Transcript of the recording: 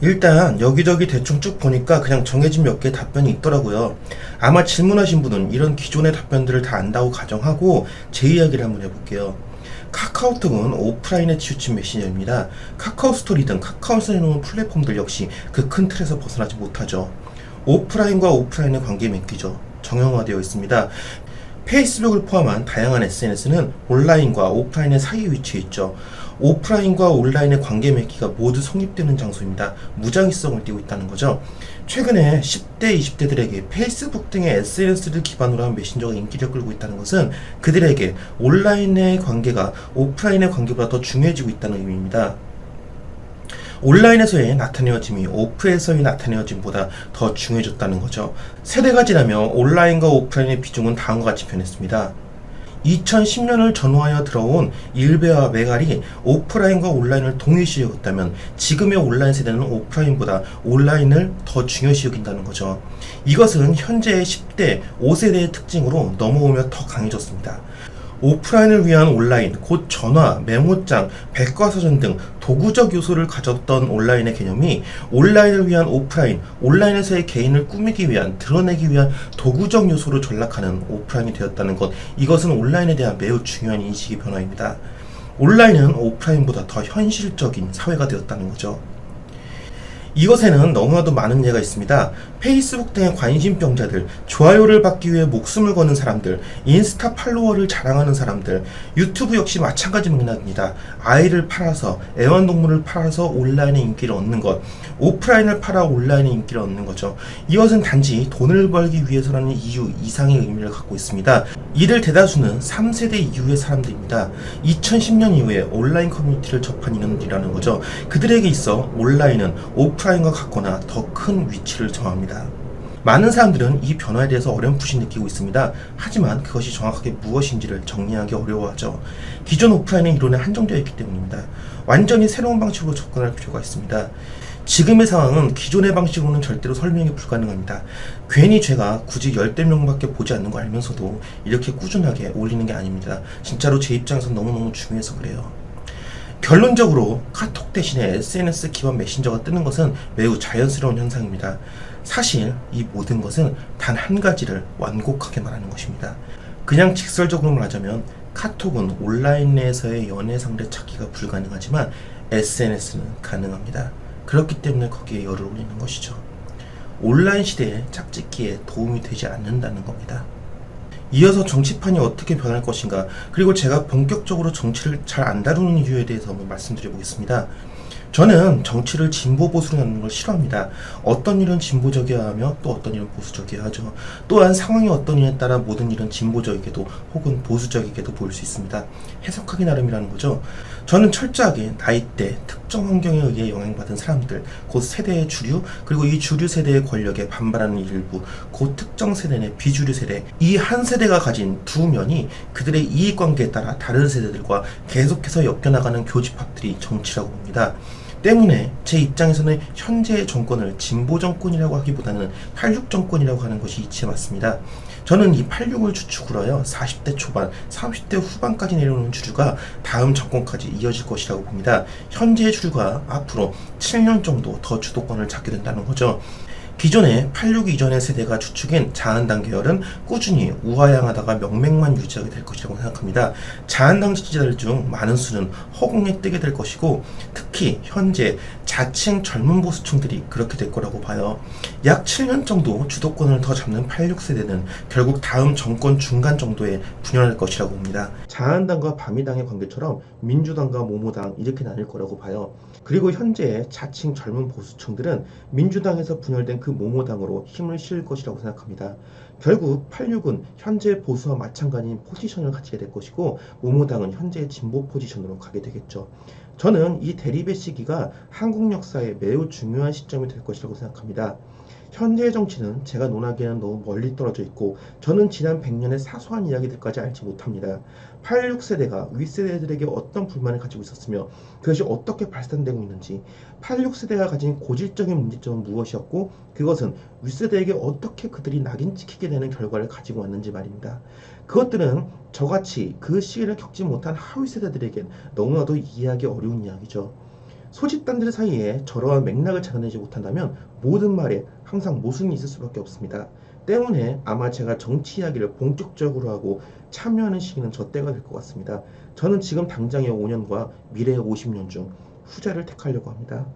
일단 여기저기 대충 쭉 보니까 그냥 정해진 몇 개 답변이 있더라고요. 아마 질문하신 분은 이런 기존의 답변들을 다 안다고 가정하고 제 이야기를 한번 해볼게요. 카카오톡은 오프라인에 치우친 메신저입니다. 카카오 스토리 등 카카오에서 내놓은 플랫폼들 역시 그 큰 틀에서 벗어나지 못하죠. 오프라인과 오프라인의 관계 맺기죠. 정형화되어 있습니다. 페이스북을 포함한 다양한 SNS는 온라인과 오프라인의 사이 위치해 있죠. 오프라인과 온라인의 관계 맺기가 모두 성립되는 장소입니다. 무장의성을 띠고 있다는 거죠. 최근에 10대, 20대들에게 페이스북 등의 SNS를 기반으로 한 메신저가 인기를 끌고 있다는 것은 그들에게 온라인의 관계가 오프라인의 관계보다 더 중요해지고 있다는 의미입니다. 온라인에서의 나타내어짐이 오프에서의 나타내어짐보다 더 중요해졌다는 거죠. 세대가 지나며 온라인과 오프라인의 비중은 다음과 같이 변했습니다. 2010년을 전후하여 들어온 일베와 메갈이 오프라인과 온라인을 동일시 여겼다면 지금의 온라인 세대는 오프라인보다 온라인을 더 중요시 여긴다는 거죠. 이것은 현재의 10대, 5세대의 특징으로 넘어오며 더 강해졌습니다. 오프라인을 위한 온라인, 곧 전화, 메모장, 백과사전 등 도구적 요소를 가졌던 온라인의 개념이 온라인을 위한 오프라인, 온라인에서의 개인을 꾸미기 위한, 드러내기 위한 도구적 요소로 전락하는 오프라인이 되었다는 것, 이것은 온라인에 대한 매우 중요한 인식의 변화입니다. 온라인은 오프라인보다 더 현실적인 사회가 되었다는 거죠. 이것에는 너무나도 많은 예가 있습니다. 페이스북 등의 관심병자들, 좋아요를 받기 위해 목숨을 거는 사람들, 인스타 팔로워를 자랑하는 사람들, 유튜브 역시 마찬가지 맥락입니다. 아이를 팔아서, 애완동물을 팔아서 온라인의 인기를 얻는 것, 오프라인을 팔아 온라인의 인기를 얻는 거죠. 이것은 단지 돈을 벌기 위해서라는 이유 이상의 의미를 갖고 있습니다. 이들 대다수는 3세대 이후의 사람들입니다. 2010년 이후에 온라인 커뮤니티를 접한 인원들이라는 거죠. 그들에게 있어 온라인은 오프 라인과 같거나 더 큰 위치를 정합니다. 많은 사람들은 이 변화에 대해서 어렴풋이 느끼고 있습니다. 하지만 그것이 정확하게 무엇인지를 정리하기 어려워하죠. 기존 오프라인의 이론에 한정되어 있기 때문입니다. 완전히 새로운 방식으로 접근할 필요가 있습니다. 지금의 상황은 기존의 방식으로는 절대로 설명이 불가능합니다. 괜히 제가 굳이 열대 명밖에 보지 않는 거 알면서도 이렇게 꾸준하게 올리는 게 아닙니다. 진짜로 제 입장에서 너무너무 중요해서 그래요. 결론적으로 카톡 대신에 SNS 기반 메신저가 뜨는 것은 매우 자연스러운 현상입니다. 사실 이 모든 것은 단 한 가지를 완곡하게 말하는 것입니다. 그냥 직설적으로 말하자면 카톡은 온라인 내에서의 연애 상대 찾기가 불가능하지만 SNS는 가능합니다. 그렇기 때문에 거기에 열을 올리는 것이죠. 온라인 시대에 짝짓기에 도움이 되지 않는다는 겁니다. 이어서 정치판이 어떻게 변할 것인가, 그리고 제가 본격적으로 정치를 잘 안 다루는 이유에 대해서 한번 말씀드려 보겠습니다. 저는 정치를 진보 보수로 나누는 걸 싫어합니다. 어떤 일은 진보적이어야 하며 또 어떤 일은 보수적이어야 하죠. 또한 상황이 어떤 일에 따라 모든 일은 진보적이게도 혹은 보수적이게도 보일 수 있습니다. 해석하기 나름이라는 거죠. 저는 철저하게 나이대, 특정 환경에 의해 영향받은 사람들, 곧 세대의 주류, 그리고 이 주류 세대의 권력에 반발하는 일부, 곧 특정 세대 내 비주류 세대, 이 한 세대가 가진 두 면이 그들의 이익관계에 따라 다른 세대들과 계속해서 엮여나가는 교집합들이 정치라고 봅니다. 때문에 제 입장에서는 현재의 정권을 진보 정권이라고 하기보다는 86 정권이라고 하는 것이 이치에 맞습니다. 저는 이 86을 주축으로 하여 40대 초반, 30대 후반까지 내려오는 주류가 다음 정권까지 이어질 것이라고 봅니다. 현재의 주류가 앞으로 7년 정도 더 주도권을 잡게 된다는 거죠. 기존의 86 이전의 세대가 주축인 자한당 계열은 꾸준히 우하향하다가 명맥만 유지하게 될 것이라고 생각합니다. 자한당 지지자들 중 많은 수는 허공에 뜨게 될 것이고 특히 현재 자칭 젊은 보수층들이 그렇게 될 거라고 봐요. 약 7년 정도 주도권을 더 잡는 86 세대는 결국 다음 정권 중간 정도에 분열할 것이라고 봅니다. 자한당과 바미당의 관계처럼 민주당과 모모당 이렇게 나뉠 거라고 봐요. 그리고 현재 자칭 젊은 보수층들은 민주당에서 분열된 그 모모당으로 힘을 실을 것이라고 생각합니다. 결국 86은 현재 보수와 마찬가지인 포지션을 가지게 될 것이고 모모당은 현재의 진보 포지션으로 가게 되겠죠. 저는 이 대립의 시기가 한국 역사에 매우 중요한 시점이 될 것이라고 생각합니다. 현재의 정치는 제가 논하기에는 너무 멀리 떨어져 있고 저는 지난 100년의 사소한 이야기들까지 알지 못합니다. 86세대가 윗세대들에게 어떤 불만을 가지고 있었으며 그것이 어떻게 발산되고 있는지 86세대가 가진 고질적인 문제점은 무엇이었고 그것은 윗세대에게 어떻게 그들이 낙인 찍히게 되는 결과를 가지고 왔는지 말입니다. 그것들은 저같이 그 시기를 겪지 못한 하위 세대들에겐 너무나도 이해하기 어려운 이야기죠. 소집단들 사이에 저러한 맥락을 찾아내지 못한다면 모든 말에 항상 모순이 있을 수밖에 없습니다. 때문에 아마 제가 정치 이야기를 본격적으로 하고 참여하는 시기는 저 때가 될 것 같습니다. 저는 지금 당장의 5년과 미래의 50년 중 후자를 택하려고 합니다.